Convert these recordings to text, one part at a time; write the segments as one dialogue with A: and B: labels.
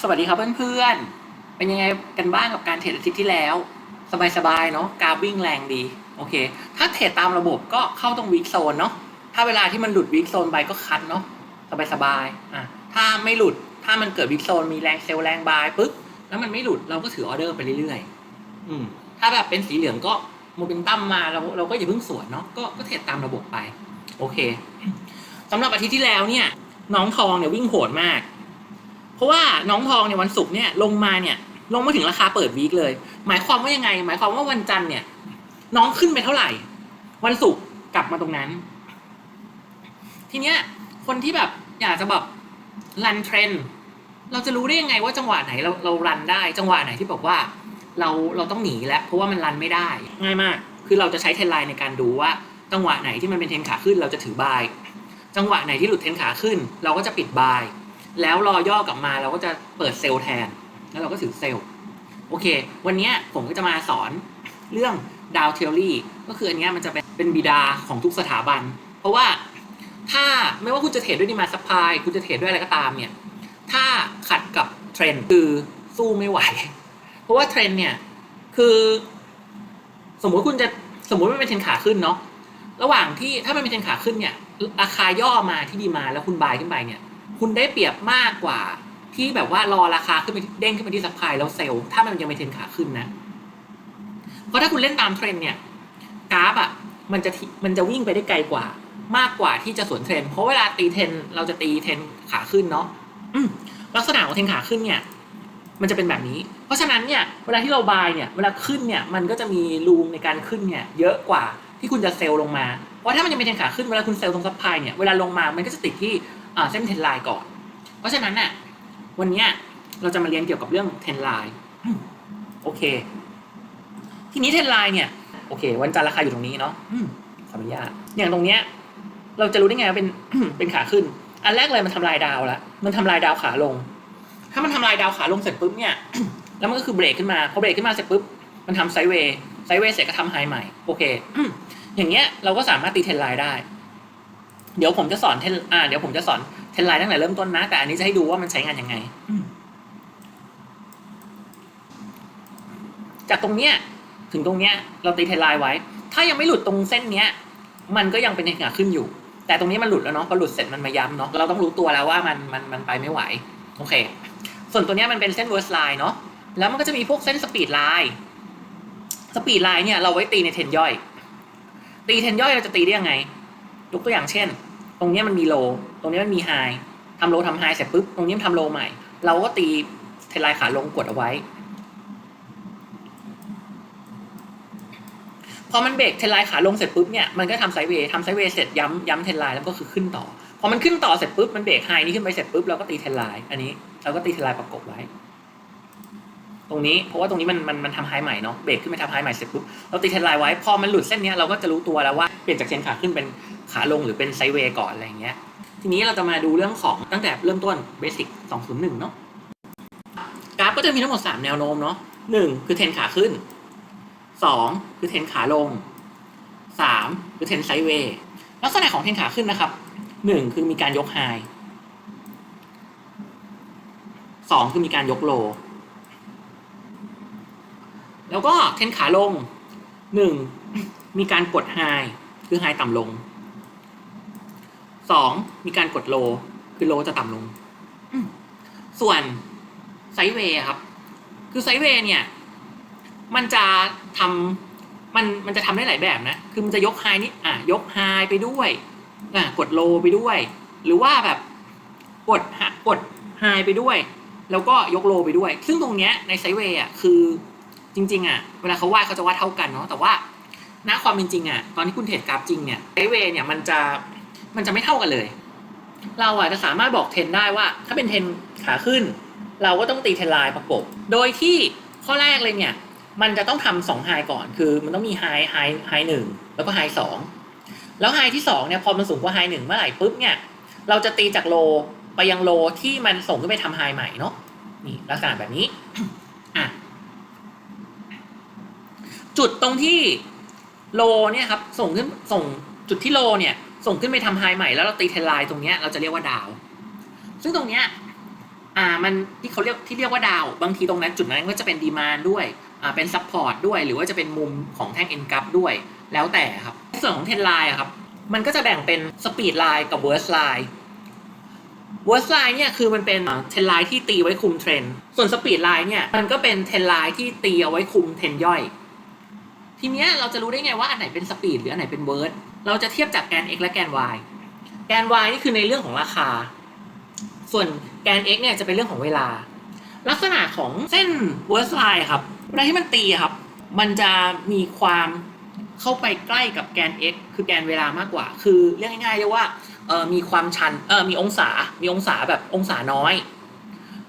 A: สวัสดีครับเพื่อนๆ เป็นยังไงกันบ้างกับการเทรดอาทิตย์ที่แล้ว สบายๆ เนาะกราฟวิ่งแรงดี โอเค ถ้าเทรดตามระบบก็เข้าตรงวีคโซนเนาะ ถ้าเวลาที่มันหลุดวีคโซนไปก็คัดเนาะ สบายๆ อะ ถ้าไม่หลุด ถ้ามันเกิดวีคโซนมีแรงเซลล์แรงบายปุ๊บ แล้วมันไม่หลุดเราก็ถือออเดอร์ไปเรื่อยๆ อืม ถ้าแบบเป็นสีเหลืองก็โมเมนตัมมาเราเราก็อย่าเพิ่งสวนเนาะ ก็ก็เทรดตามระบบไป โอเคสำหรับอาทิตย์ที่แล้วเนี่ย น้องทองเนี่ยวิ่งโหดมาก เพราะว่าน้องทองเนี่ยวันศุกร์เนี่ยลงมาเนี่ย ลงมาถึงราคาเปิดวีคเลย หมายความว่ายังไง หมายความว่าวันจันทร์เนี่ย น้องขึ้นไปเท่าไหร่ วันศุกร์กลับมาตรงนั้น ทีเนี้ยคนที่แบบอยากจะแบบรันเทรนเราจะรู้ได้ยังไงว่าจังหวะไหนเราเรารันได้ จังหวะไหนที่บอกว่า เราเราต้องหนีแล้วเพราะว่ามันรันไม่ได้ง่ายมาก คือเราจะใช้เทรนไลน์ในการดูว่าจังหวะไหนที่มันเป็นเทรนขาขึ้น เราจะถือบาย จังหวะไหนที่หลุดเทรนขาขึ้น เราก็จะปิดบาย แล้วรอย่อกลับมาเราก็จะเปิดเซลล์แทน แล้วเราก็ถือเซลล์ โอเค วันนี้ผมก็จะมาสอนเรื่องดาวเทอรี่ก็คืออันเนี้ยมันจะเป็นเป็นบิดาของทุกสถาบัน เพราะว่าถ้าไม่ว่าคุณจะเทรดด้วยดีมาซัพพลายคุณจะเทรดด้วยอะไรก็ตามเนี่ย ถ้าขัดกับเทรนด์คือสู้ไม่ไหว เพราะว่าเทรนด์เนี่ยคือสมมุติคุณจะสมมุติมันเป็นเทรนขาขึ้นเนาะระหว่างที่ถ้ามันเป็นเทรนขาขึ้นเนี่ยราคาย่อมาที่ดีมาแล้วคุณบายขึ้นไปเนี่ย คุณได้เปรียบมากกว่า ที่แบบว่ารอราคาขึ้นไปเด้งขึ้นไปที่สัพพายแล้วเซลล์ถ้ามันยังเป็นเทรนขาขึ้นนะ เพราะถ้าคุณเล่นตามเทรนเนี่ยกราฟอะมันจะมันจะวิ่งไปได้ไกลกว่า มากกว่าที่จะสวนเทรนเพราะเวลาตีเทรนเราจะตีเทรนขาขึ้นเนาะลักษณะของเทรนขาขึ้นเนี่ย มันจะเป็นแบบนี้ เพราะฉะนั้นเนี่ยเวลาที่เราบายเนี่ยเวลาขึ้นเนี่ยมันก็จะมีรูมในการขึ้นเนี่ยเยอะกว่าที่คุณจะเซลลงมา เพราะถ้ามันยังเป็นเทรนขาขึ้นเวลาคุณเซลลตรงซัพพลายเนี่ยเวลาลงมามันก็จะติดที่ เส้นเทรนไลน์ก่อน เพราะฉะนั้นน่ะวันนี้เราจะมาเรียนเกี่ยวกับเรื่องเทรนไลน์โอเค ทีนี้เทรนไลน์เนี่ยโอเค วันจันทร์ราคาอยู่ตรงนี้เนาะขออนุญาตอย่างตรงเนี้ยเราจะรู้ได้ไงว่าเป็นเป็นขาขึ้น อันแรกเลยมันทำลายดาวแล้วมันทำลายดาวขาลง ถ้ามันทำลายดาวขาลงเสร็จปุ๊บเนี่ยแล้วมันก็คือเบรกขึ้นมาพอเบรกขึ้นมาเสร็จปุ๊บมันทำไซเวย์ไซเวย์เสร็จก็ทำไฮใหม่โอเคอย่างเงี้ยเราก็สามารถตีเทรนไลน์ได้ เดี๋ยวผมจะสอนเทรนอ่าเดี๋ยวผมจะสอนเทรนไลน์ตั้งแต่เริ่มต้นนะ แต่อันนี้จะให้ดูว่ามันใช้งานยังไง จากตรงเนี้ยถึงตรงเนี้ยเราตีเทรนไลน์ไว้ ถ้ายังไม่หลุดตรงเส้นเนี้ย มันก็ยังเป็นเทรนขาขึ้นอยู่ แต่ตรงนี้มันหลุดแล้วเนาะพอหลุดเสร็จมันมาย้ำเนาะเราต้องรู้ตัวแล้วว่ามันมันมันไปไม่ไหวโอเค ส่วนตัวเนี้ยมันเป็นเส้นเวอร์สไลน์เนาะแล้วมันก็จะมีพวกเส้นสปีดไลน์สปีดไลน์เนี่ยเราไว้ตีในเทรนย่อย ตีเทรนย่อยเราจะตีได้ยังไงยกตัวอย่างเช่น ตรงนี้มันมีโล ตรงนี้มันมีไฮทำโลทำไฮเสร็จปุ๊บ ตรงนี้ทำโลใหม่ เราก็ตีเทรนไลน์ขาลงกดเอาไว้ พอมันเบรกเทรนไลน์ขาลงเสร็จปุ๊บเนี่ย มันก็ทำไซด์เวย์ทำไซด์เวย์เสร็จย้ำย้ำเทรนไลน์แล้วก็คือขึ้นต่อ พอมันขึ้นต่อเสร็จปุ๊บ มันเบรกไฮนี้ขึ้นไปเสร็จปุ๊บ เราก็ตีเทรนไลน์อันนี้ เราก็ตีเทรนไลน์ประกบไว้ ตรงนี้ เพราะว่าตรงนี้มันมันมันทำไฮใหม่เนาะ เบรกขึ้นไปทำไฮใหม่เสร็จปุ๊บ เราตีเทนไลน์ไว้ พอมันหลุดเส้นเนี้ยเราก็จะรู้ตัวแล้วว่า เปลี่ยนจากเทรนขาขึ้นเป็น ขาลงหรือเป็นไซเวย์ก่อนอะไรอย่างเงี้ย ทีนี้เราจะมาดูเรื่องของตั้งแต่เริ่มต้นเบสิก201 เนาะกราฟก็จะมีทั้งหมด 3 แนวโน้มเนาะหนึ่งคือเทนขาขึ้น 2 คือเทนขาลง 3 คือเทนไซเวย์ลักษณะของเทนขาขึ้นนะครับ 1 คือมีการยกไฮ2คือมีการยกโล แล้วก็เทนขาลง1มีการกดไฮคือไฮต่ำลง 2มีการกดโล คือโลจะต่ำลง ส่วนไซด์เวย์ครับ คือไซด์เวย์เนี่ย มันจะทำมันมันจะทำได้หลายแบบนะ คือมันจะยกไฮนี่อะยกไฮไปด้วยอะกดโลไปด้วย หรือว่าแบบกดฮะกดไฮไปด้วย แล้วก็ยกโลไปด้วย ซึ่งตรงเนี้ยในไซด์เวย์อะคือจริง ๆ อะ เวลาเขาวาดเขาจะวาดเท่ากันเนาะแต่ว่าณความเป็นจริงอะตอนที่คุณเทรดกราฟจริงเนี่ยไซด์เวย์เนี่ยมันจะ มันจะไม่เท่ากันเลย เราอะจะสามารถบอกเทนได้ว่า ถ้าเป็นเทนขาขึ้น เราก็ต้องตีเทนไลน์ประกบ โดยที่ข้อแรกเลยเนี่ย มันจะต้องทำสองไฮก่อน คือมันต้องมีไฮไฮไฮหนึ่งแล้วก็ไฮสองแล้วไฮที่สองเนี่ยพอมันสูงกว่าไฮหนึ่งเมื่อไหร่ปุ๊บเนี่ย เราจะตีจากโลไปยังโลที่มันส่งขึ้นไปทำไฮใหม่เนาะนี่ลักษณะแบบนี้อะจุดตรงที่โลเนี่ยครับส่งขึ้นส่งจุดที่โลเนี่ย ส่งขึ้นไปทำไฮใหม่แล้วเราตีเทรนไลน์ตรงเนี้ยเราจะเรียกว่าดาว ซึ่งตรงเนี้ยอ่ามันที่เขาเรียกที่เรียกว่าดาว บางทีตรงนั้นจุดนั้นก็จะเป็นดีมานด้วยอ่าเป็นซัพพอร์ตด้วย หรือว่าจะเป็นมุมของแท่งเอ็นกัด้วย แล้วแต่ครับส่วนของเทนไลน์ครับมันก็จะแบ่งเป็นสปีดไลน์กับเวิร์สไลน์เวิร์สไลน์เนี่ยคือมันเป็นเทนไลน์ที่ตีไว้คุมเทรนด์ส่วนสปีดไลน์เนี่ยมันก็เป็นเทนไลน์ที่ตีเอาไว้คุมเทรนย่อย ทีเนี้ยเราจะรู้ได้ไงว่าอันไหนเป็นสปีดหรืออันไหนเป็นเวิร์สเราจะเทียบจากแกน x และแกน y แกน y นี่คือในเรื่องของราคา ส่วนแกน x เนี่ยจะเป็นเรื่องของเวลา ลักษณะของเส้นเวิร์สไลน์ครับเวลาที่มันตีครับ มันจะมีความเข้าไปใกล้กับแกน x คือแกนเวลามากกว่า คือเรียกง่ายๆเรียกว่าเออมีความชันเออมีองศา มีองศาแบบองศาน้อย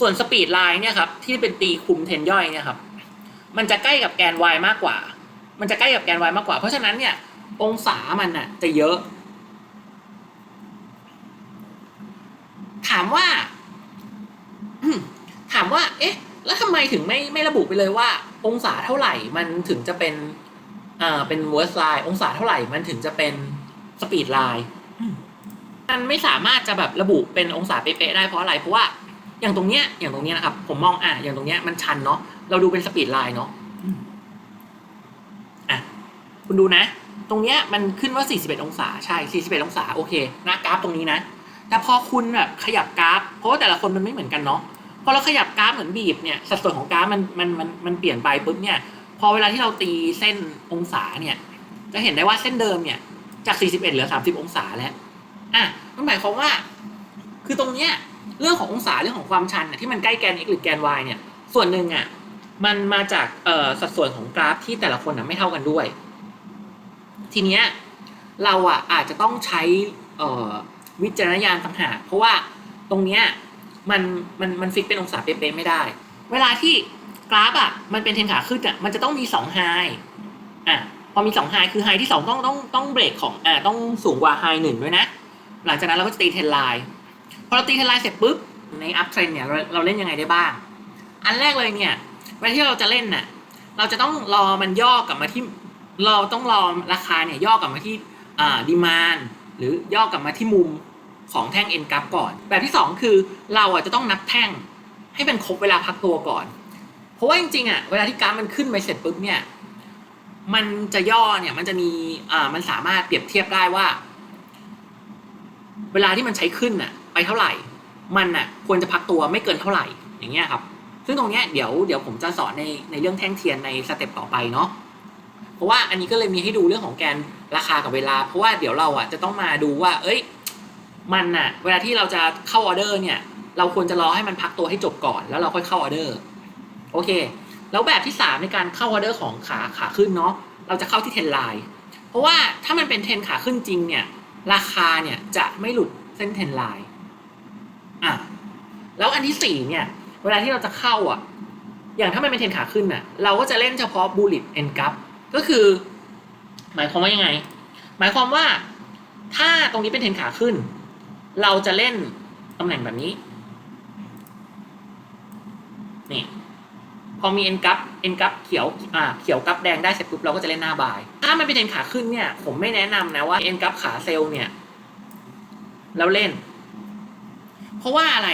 A: ส่วนสปีดไลน์เนี่ยครับที่เป็นตีคุมเทนย่อยเนี่ยครับ มันจะใกล้กับแกน y มากกว่า มันจะใกล้กับแกน y มากกว่า เพราะฉะนั้นเนี่ย องศามันน่ะจะเยอะ ถามว่าอืมถามว่า เอ๊ะ แล้วทำไมถึงไม่ไม่ระบุไปเลยว่า องศาเท่าไหร่มันถึงจะเป็นอ่าเป็นเวิร์สไลน์องศาเท่าไหร่มันถึงจะเป็นสปีดไลน์มันไม่สามารถจะแบบระบุเป็นองศาเป๊ะๆได้เพราะอะไร เพราะว่าอย่างตรงเนี้ยอย่างตรงเนี้ยนะครับ ผมมองอะอย่างตรงเนี้ยมันชันเนาะเราดูเป็นสปีดไลน์เนาะอะ คุณดูนะ ตรงเนี้ยมันขึ้นว่า 41 องศาใช่ 41 องศาโอเคหน้ากราฟตรงนี้นะ แต่พอคุณแบบขยับกราฟ เพราะว่าแต่ละคนมันไม่เหมือนกันเนาะพอเราขยับกราฟเหมือนบีบเนี่ยสัดส่วนของกราฟมันมันมันมันเปลี่ยนไปปุ๊บเนี่ย พอเวลาที่เราตีเส้นองศาเนี่ย จะเห็นได้ว่าเส้นเดิมเนี่ยจาก 41 เหลือ 30 องศาแล้วอะมันหมายความว่า คือตรงเนี้ยเรื่องขององศาเรื่องของความชันน่ะที่มันใกล้แกน x หรือแกน y เนี่ย ส่วนหนึ่งอะมันมาจากเอ่อสัดส่วนของกราฟที่แต่ละคนอะไม่เท่ากันด้วย ทีเนี้ยเราอะอาจจะต้องใช้วิจารณญาณต่างหากเพราะว่าตรงเนี้ยมันมันมันฟิกเป็นองศาเป๊ะๆไม่ได้ เวลาที่กราฟอะมันเป็นเทรนขาขึ้นอะมันจะต้องมีสองไฮอะพอมีสองไฮคือไฮที่สองต้องต้องต้องเบรกของอ่าต้องสูงกว่าไฮหนึ่งด้วยนะ หลังจากนั้นเราก็จะตีเทรนไลน์พอเราตีเทรนไลน์เสร็จปุ๊บในอัพเทรนเนี่ยเราเราเล่นยังไงได้บ้าง อันแรกเลยเนี่ยเวลาที่เราจะเล่นน่ะเราจะต้องรอมันย่อกลับมาที่ เราต้องรอราคาเนี่ยย่อกลับมาที่อ่าดีมานหรือย่อกลับมาที่มุมของแท่งเอ็นกราฟก่อน แบบที่สองคือเราอะจะต้องนับแท่งให้เป็นครบเวลาพักตัวก่อน เพราะว่าจริงๆอะเวลาที่กราฟมันขึ้นไปเสร็จปุ๊บเนี่ยมันจะย่อเนี่ยมันจะมีอ่ามันสามารถเปรียบเทียบได้ว่า เวลาที่มันใช้ขึ้นน่ะไปเท่าไหร่ มันน่ะควรจะพักตัวไม่เกินเท่าไหร่อย่างเงี้ยครับ ซึ่งตรงเนี้ยเดี๋ยวเดี๋ยวผมจะสอนในในเรื่องแท่งเทียนในสเต็ปต่อไปเนาะ เพราะว่าอันนี้ก็เลยมีให้ดูเรื่องของแกนราคากับเวลา เพราะว่าเดี๋ยวเราอะจะต้องมาดูว่า เอ้ย มันอะ เวลาที่เราจะเข้าออเดอร์เนี่ย เราควรจะรอให้มันพักตัวให้จบก่อน แล้วเราค่อยเข้าออเดอร์ โอเค แล้วแบบที่สามในการเข้าออเดอร์ของขาขาขึ้นเนาะ เราจะเข้าที่เทรนไลน์ เพราะว่าถ้ามันเป็นเทรนขาขึ้นจริงเนี่ย ราคาเนี่ยจะไม่หลุดเส้นเทรนไลน์ อะ แล้วอันที่สี่เนี่ย เวลาที่เราจะเข้าอะ อย่างถ้ามันเป็นเทรนขาขึ้นน่ะ เราก็จะเล่นเฉพาะบูล l ตเอนกั p ก็คือ หมายความว่ายังไง หมายความว่าถ้าตรงนี้เป็นเทนขาขึ้น เราจะเล่นตำแหน่งแบบนี้นี่พอมีเอ็นกั p เอ็นกั p เขียวอ่าเขียวกัปแดงได้เสร็จปุ๊บเราก็จะเล่นหน้าบาย ถ้ามันเป็นเทนขาขึ้นเนี่ย ผมไม่แนะนำนะว่าเอ็นกั p ขาเซลล์เนี่ยแล้วเล่น เพราะว่าอะไร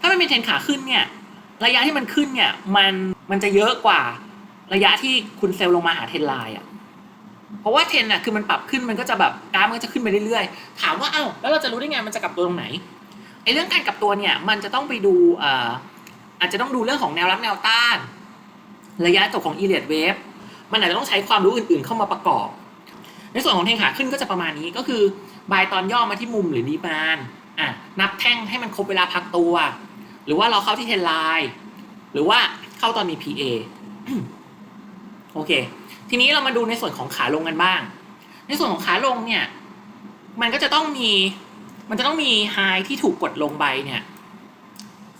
A: ถ้ามันเป็นเทนขาขึ้นเนี่ย ระยะที่มันขึ้นเนี่ย มันมันจะเยอะกว่า ระยะที่คุณเซลลงมาหาเทรนไลน์อะเพราะว่าเทรนอะคือมันปรับขึ้นมันก็จะแบบกราฟมันก็จะขึ้นไปเรื่อยๆ ถามว่าเอ้าแล้วเราจะรู้ได้ไงมันจะกลับตัวตรงไหนไอ้เรื่องการกลับตัวเนี่ยมันจะต้องไปดูอ่ออาจจะต้องดูเรื่องของแนวรับแนวต้าน ระยะจบของอีเลียดเวฟมันอาจจะต้องใช้ความรู้อื่นๆเข้ามาประกอบ ในส่วนของเทรนขาขึ้นก็จะประมาณนี้ก็คือบายตอนย่อมาที่มุมหรือดีมานอะนับแท่งให้มันครบเวลาพักตัว หรือว่าเราเข้าที่เทนไลน์หรือว่าเข้าตอนมี PA โอเค ทีนี้เรามาดูในส่วนของขาลงกันบ้าง ในส่วนของขาลงเนี่ย มันก็จะต้องมี มันจะต้องมีไฮที่ถูกกดลงไปเนี่ย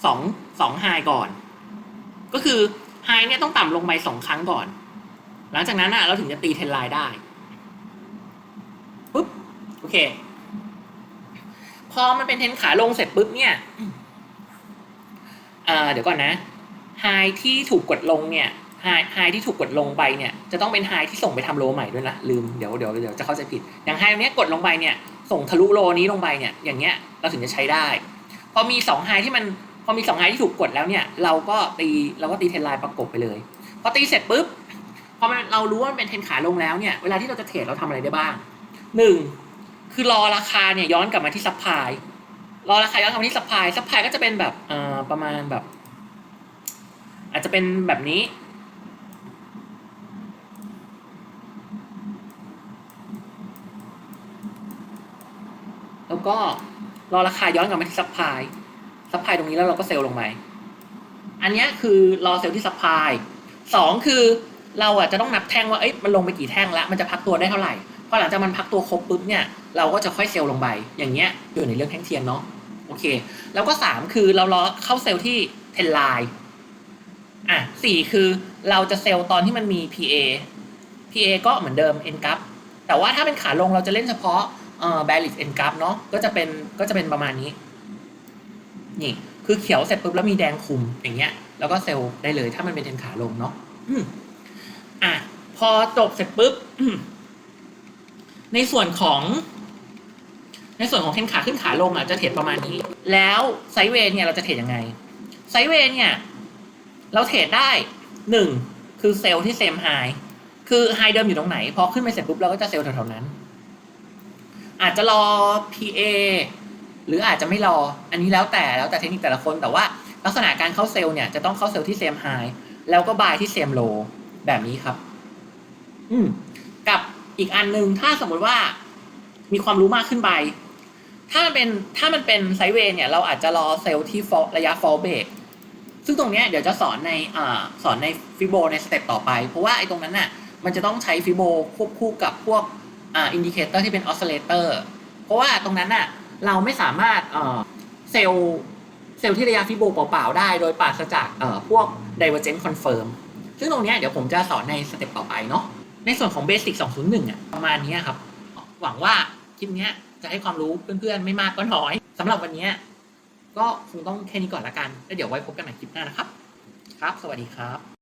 A: สองสองไฮก่อน ก็คือไฮเนี่ยต้องต่ำลงไปสองครั้งก่อน หลังจากนั้นอะเราถึงจะตีเทรนไลน์ได้ปุ๊บโอเค พอมันเป็นเทนขาลงเสร็จปุ๊บเนี่ยเดี๋ยวก่อนนะไฮที่ถูกกดลงเนี่ย ไฮไฮที่ถูกกดลงไปเนี่ยจะต้องเป็นไฮที่ส่งไปทำโลใหม่ด้วยนะลืมเดี๋ยวเดี๋ยวเดี๋ยวจะเข้าใจผิด อย่างไฮตรงเนี้ยกดลงไปเนี่ยส่งทะลุโลนี้ลงไปเนี่ยอย่างเงี้ยเราถึงจะใช้ได้ พอมีสองไฮที่มันพอมีสองไฮที่ถูกกดแล้วเนี่ยเราก็ตีเราก็ตีเทนไลน์ประกบไปเลยพอตีเสร็จปุ๊บพอมันเรารู้ว่ามันเป็นเทนขาลงแล้วเนี่ยเวลาที่เราจะเทรดเราทำอะไรได้บ้างหนึ่งคือรอราคาเนี่ยย้อนกลับมาที่ซัพพลายรอราคาย้อนกลับมาที่ซัพพลายซัพพลายก็จะเป็นแบบเอ่อประมาณแบบ อาจจะเป็นแบบนี้ แล้วก็รอราคาย้อนกลับมาที่ซัพพลายซัพพลายตรงนี้แล้วเราก็เซลล์ลงไปอันนี้คือรอเซลล์ที่ซัพพลายสองคือเราอะจะต้องนับแท่งว่าเอ้ยมันลงไปกี่แท่งแล้วมันจะพักตัวได้เท่าไหร่พอหลังจากมันพักตัวครบปุ๊บเนี่ยเราก็จะค่อยเซลล์ลงไปอย่างเงี้ยอยู่ในเรื่องแท่งเทียนเนาะโอเค แล้วก็สามคือเรารอเข้าเซลล์ที่เทนไลน์อะสี่คือเราจะเซลล์ตอนที่มันมี PA PA ก็เหมือนเดิม N กับแต่ว่าถ้าเป็นขาลงเราจะเล่นเฉพาะ เอ่อ bearish N กับเนาะก็จะเป็นก็จะเป็นประมาณนี้ นี่ คือเขียวเสร็จปุ๊บแล้วมีแดงคุมอย่างเงี้ย แล้วก็เซลล์ได้เลย ถ้ามันเป็นเทนขาลงเนาะอ,อะ พอจบเสร็จปุ๊บในส่วนของ ในส่วนของเทนขาขึ้นขาลงอะจะเทรดประมาณนี้ แล้วไซเวย์เนี่ยเราจะเทรดยังไง ไซเวย์เนี่ย เราเทรดได้หนึ่งคือเซลล์ที่เซมไฮคือไฮเดิมอยู่ตรงไหน พอขึ้นไปเสร็จปุ๊บเราก็จะเซลล์แถวๆนั้น อาจจะรอ PA หรืออาจจะไม่รอ อันนี้แล้วแต่แล้วแต่เทคนิคแต่ละคน แต่ว่าลักษณะการเข้าเซลล์เนี่ยจะต้องเข้าเซลล์ที่เซมไฮแล้วก็บายที่เซมโลแบบนี้ครับ อืมกับอีกอันหนึ่งถ้าสมมุติว่ามีความรู้มากขึ้นไป ถ้ามันเป็นถ้ามันเป็นไซเวย์เนี่ย เราอาจจะรอเซลล์ที่ระยะ fall break ซึ่งตรงเนี้ยเดี๋ยวจะสอนในอ่าสอนในฟิโบในสเต็ปต่อไป เพราะว่าไอ้ตรงนั้นน่ะ มันจะต้องใช้ฟิโบควบคู่กับพวก อ่าอินดิเคเตอร์ที่เป็นออสซิเลเตอร์เพราะว่าตรงนั้นน่ะเราไม่สามารถเอ่อเซลล์เซลล์ที่ระยะฟิโบเปล่าๆได้โดยปราศจากเอ่อพวก divergent confirm ซึ่งตรงนี้เดี๋ยวผมจะสอนในสเต็ปต่อไปเนาะในส่วนของ Basic 201อะประมาณนี้ครับ หวังว่าคลิปนี้จะให้ความรู้เพื่อนๆ ไม่มากก็น้อยสำหรับวันนี้ก็คงต้องแค่นี้ก่อนละกัน แล้วเดี๋ยวไว้พบกันใหม่คลิปหน้านะครับ ครับ สวัสดีครับ